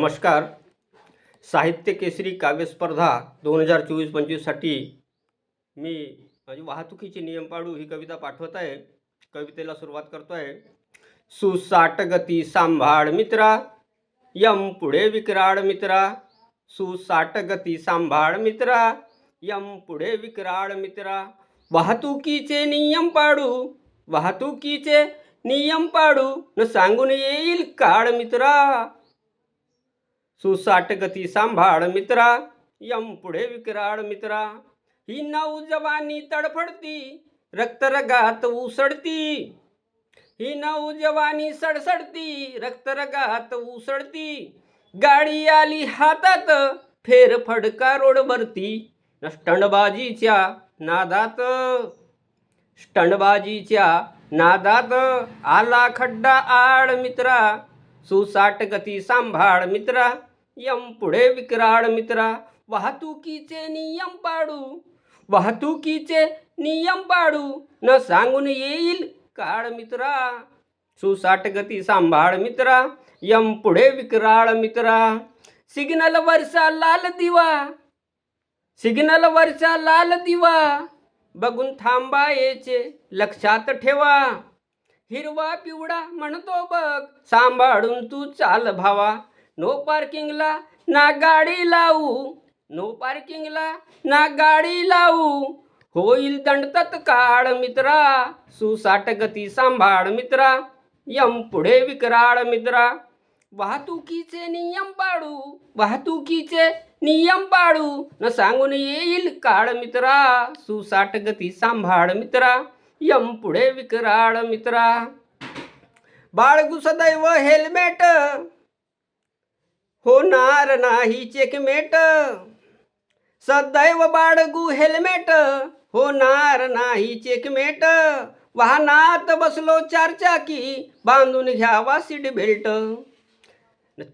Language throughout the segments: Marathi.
नमस्कार. साहित्य केसरी काव्य स्पर्धा दोन हजार चोवीस पंचवीससाठी मी माझी वाहतुकीचे नियम पाळू ही कविता पाठवत आहे. कवितेला सुरुवात करतो आहे सुसाट गती सांभाळ मित्रा यम पुढे विक्राळ मित्रा. सुसाट गती सांभाळ मित्रा यम पुढे विक्राळ मित्रा. वाहतुकीचे नियम पाडू वाहतुकीचे नियम पाडू न सांगून येईल काळ मित्रा. सुसाट गती सांभाळ मित्रा यम पुढे विक्राळ मित्रा. ही नौजवानी तडफडती रक्तरगात उसडती ही नौजवानी सडसडती रक्तरगात उसळती. गाडी आली हातात फेर फडका रोडवरती स्टंडबाजीच्या नादात स्टंडबाजीच्या नादात आला खड्डा आड मित्रा. सुसाट गती सांभाळ मित्रा. यम पुढे विक्राळ मित्रा वाहतुकीचे नियम पाडू. वाहतुकीचे नियम पाडू. न सांगून येईल काळ मित्रा. सुसाट गती सांभाळ मित्रा. यम पुढे विक्राळ मित्रा. सिग्नल वरचा लाल दिवा. सिग्नल वरचा लाल दिवा. बघून थांबायचे लक्षात ठेवा. हिरवा पिवळा म्हणतो बघ सांभाळून तू चाल भावा. नो पार्किंगला ना गाडी लावू. नो पार्किंगला ना गाडी लावू. होईल दंड तत्काळ मित्रा. सुसाट गती सांभाळ मित्रा. यम पुढे विकराळ मित्रा. वाहतुकीचे नियम पाडू वाहतुकीचे नियम पाडू न सांगून येईल काळ मित्रा. सुसाट गती सांभाळ मित्रा. यम पुढे विकराळ मित्रा. बाळगू सदैव हेल्मेट. होणार नाही चेकमेट सदैव बाळगू हेल्मेट. होणार नाही चेकमेट वाहनात बसलो चारचाकी बांधून घ्यावा सीट बेल्ट.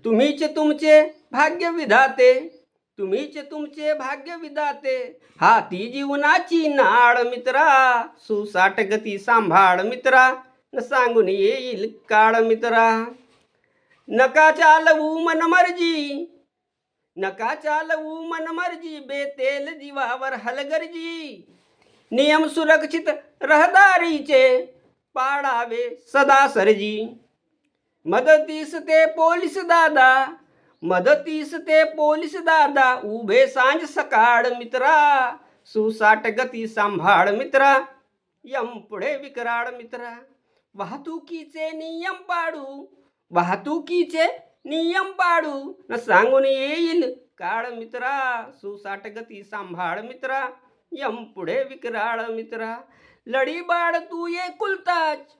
तुम्हीच तुमचे भाग्य विधाते. तुम्हीच तुमचे भाग्य विधाते. हाती जीवनाची नाळ मित्रा सुसाट गती सांभाळ मित्रा. न सांगून येईल काळ मित्रा. नका चालवू मनमर्जी नका चालवू मनमर्जी बेतेल जीवावर हलगर्जी नियम सुरक्षित रहदारीचे पाळावे सदा सरजी. मदतीस ते पोलीस दादा मदतीस ते पोलीस दादा उभे सांज सकाळ मित्रा सुसाट गती सांभाळ मित्रा यम पुढे विकराळ मित्रा. वाहतुकीचे नियम पाडू वाहतुकीचे नियम पाडू. न सांगून येईल काळ मित्रा सुसाट गती सांभाळ मित्रा यम पुढे विक्राळ मित्रा. लढी बाळ तू ये कुलताच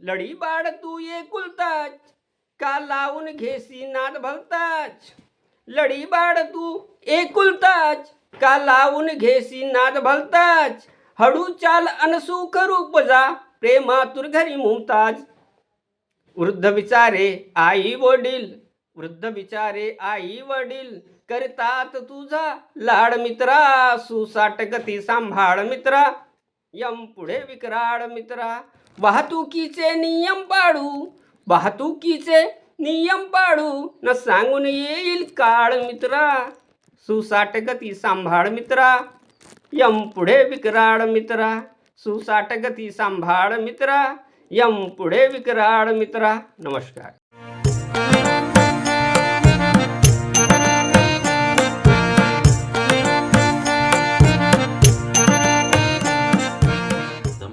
लढी बाळ तू ये कुलताच का लावून घेसी नाद भलताच लढी बाळ तू एकुलताच का लावून घेसी नाद भलताच हळू चाल अनसू करू पजा प्रेमातुर घरी मुमताज. वृद्ध विचारे आई वडील. वृद्ध विचारे आई वडील. करतात तुझा लाड मित्रा सुसाट गती सांभाळ मित्रा. यम पुढे विक्राळ मित्रा. वाहतुकीचे नियम पाडू वाहतुकीचे नियम पाडू न सांगून येईल काळ मित्रा सुसाट गती सांभाळ मित्रा. यम पुढे विक्राळ मित्रा सुसाट गती सांभाळ मित्रा. यम पुढे विक्राळ मित्रा. नमस्कार.